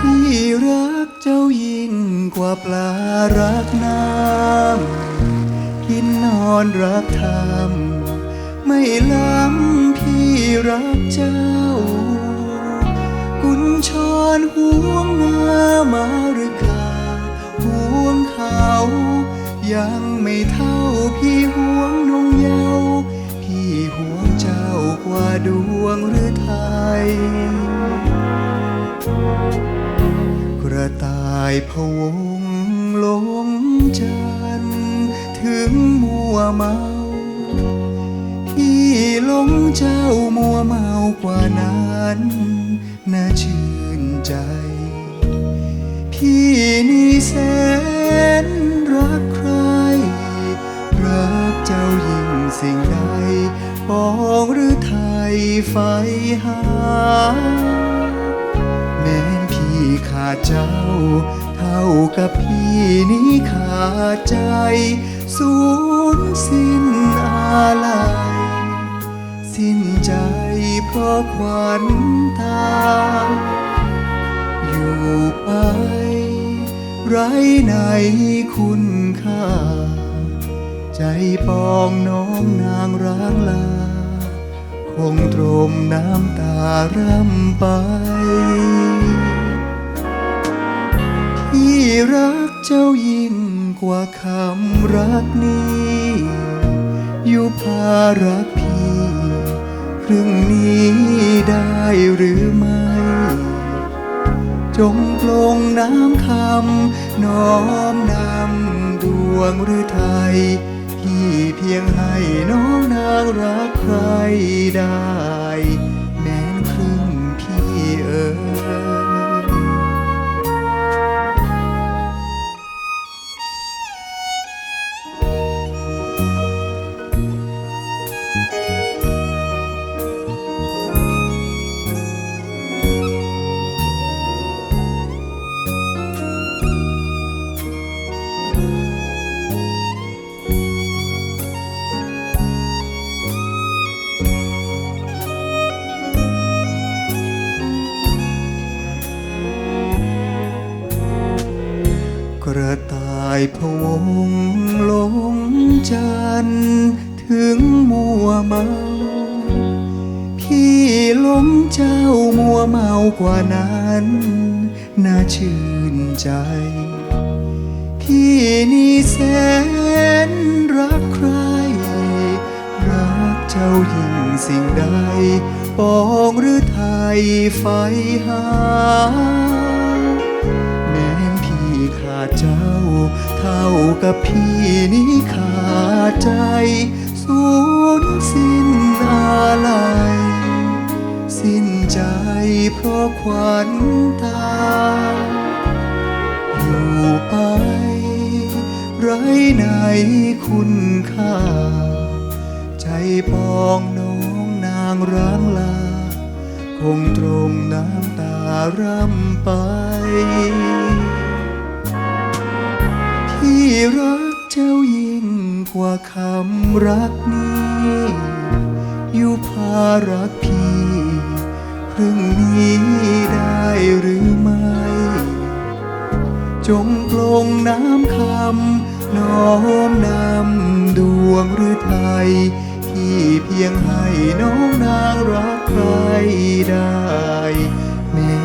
พี่รักเจ้ายิ่งกว่าปลารักน้ำกินนอนรักธรรมไม่ล้ำพี่รักเจ้า กุญชรห่วงมามาหรือกาห่วงเขา ยังไม่เท่าพี่ห่วงนงเยาว์พี่ห่วงเจ้ากว่าดวงหรือไทย กระต่ายพะวงหลงจันถึงมัวเมาพี่หลงเจ้ามัวเมากว่านั้น น่าชื่นใจ พี่นี่แสนรักใคร รักเจ้ายิ่งสิ่งใดปองหรือไทยไฟหา แม้นพี่ขาดเจ้า เท่ากับพี่นี้ขาดใจ สูญสิ้นอาลัย สิ้นใจเพราะควันตา อยู่ไป ไรในคุณค่า ใจปองน้องนางร้างลา คงตรมน้ำตาร่ำไปพี่รักเจ้ายิ่งกว่าคำรักนี้ อยู่ภารักพี่ ครึ่งนี้ได้หรือไม่ จงปลงน้ำคำน้อมนำดวงหรือไทยที่เพียงให้น้องนางรักใครได้ ลงจันทร์ถึงมัวเมา พี่หลงเจ้ามัวเมากว่านั้น น่าชื่นใจ พี่นี่แสนรักใคร รักเจ้ายิ่งสิ่งใด ปองหรือไทยไฟหา กับพี่นี้ขาดใจ สูญสิ้นอาลัยสิ้นใจเพราะควันตา อยู่ไป ไรในคุณค่า ใจปองน้องนางร้างลา คงตรงน้ำตาร่ำไป รักเจ้ายิ่งกว่าคำรักนี้ อยู่ภารักพี่ครึ่งนี้ได้หรือไม่ จงปลงน้ำคำน้อมนำดวงหรือไทยที่เพียงให้น้องนางรักใครได้แม้